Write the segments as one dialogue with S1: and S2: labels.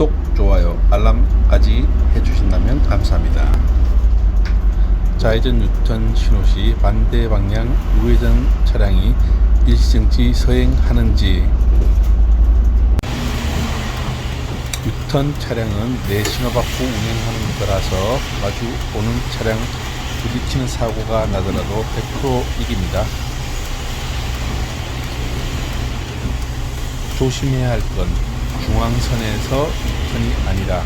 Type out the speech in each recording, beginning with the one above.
S1: 구독, 좋아요, 알람 까지 해주신다면 감사합니다. 좌회전 유턴 신호시 반대 방향 우회전 차량이 일시정지 서행하는지 유턴 차량은 내 신호 받고 운행하는 거라서 마주 오는 차량 부딪히는 사고가 나더라도 100% 이깁니다. 조심해야 할 건 중앙선에서 유턴이 아니라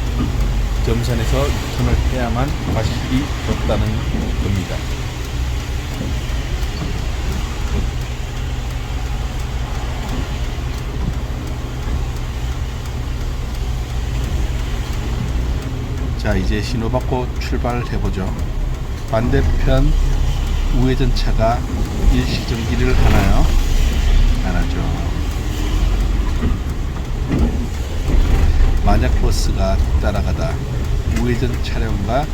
S1: 점선에서 유턴을 해야만 과실이 없다는 겁니다. 자 이제 신호 받고 출발해 보죠. 반대편 우회전 차가 일시정지를 하나요? 안 하죠. 만약 버스가 따라가다 우회전 차량과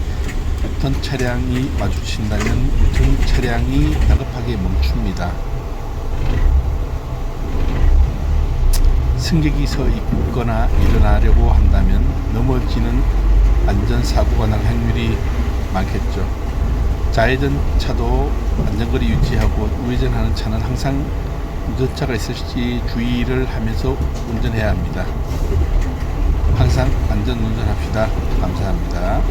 S1: 유턴 차량이 마주친다면 유턴 차량이 다급하게 멈춥니다. 승객이 서 있거나 일어나려고 한다면 넘어지는 안전사고가 날 확률이 많겠죠. 좌회전 차도 안전거리 유지하고 우회전하는 차는 항상 유도차가 있을지 주의를 하면서 운전해야 합니다. 항상 안전 운전합시다. 감사합니다.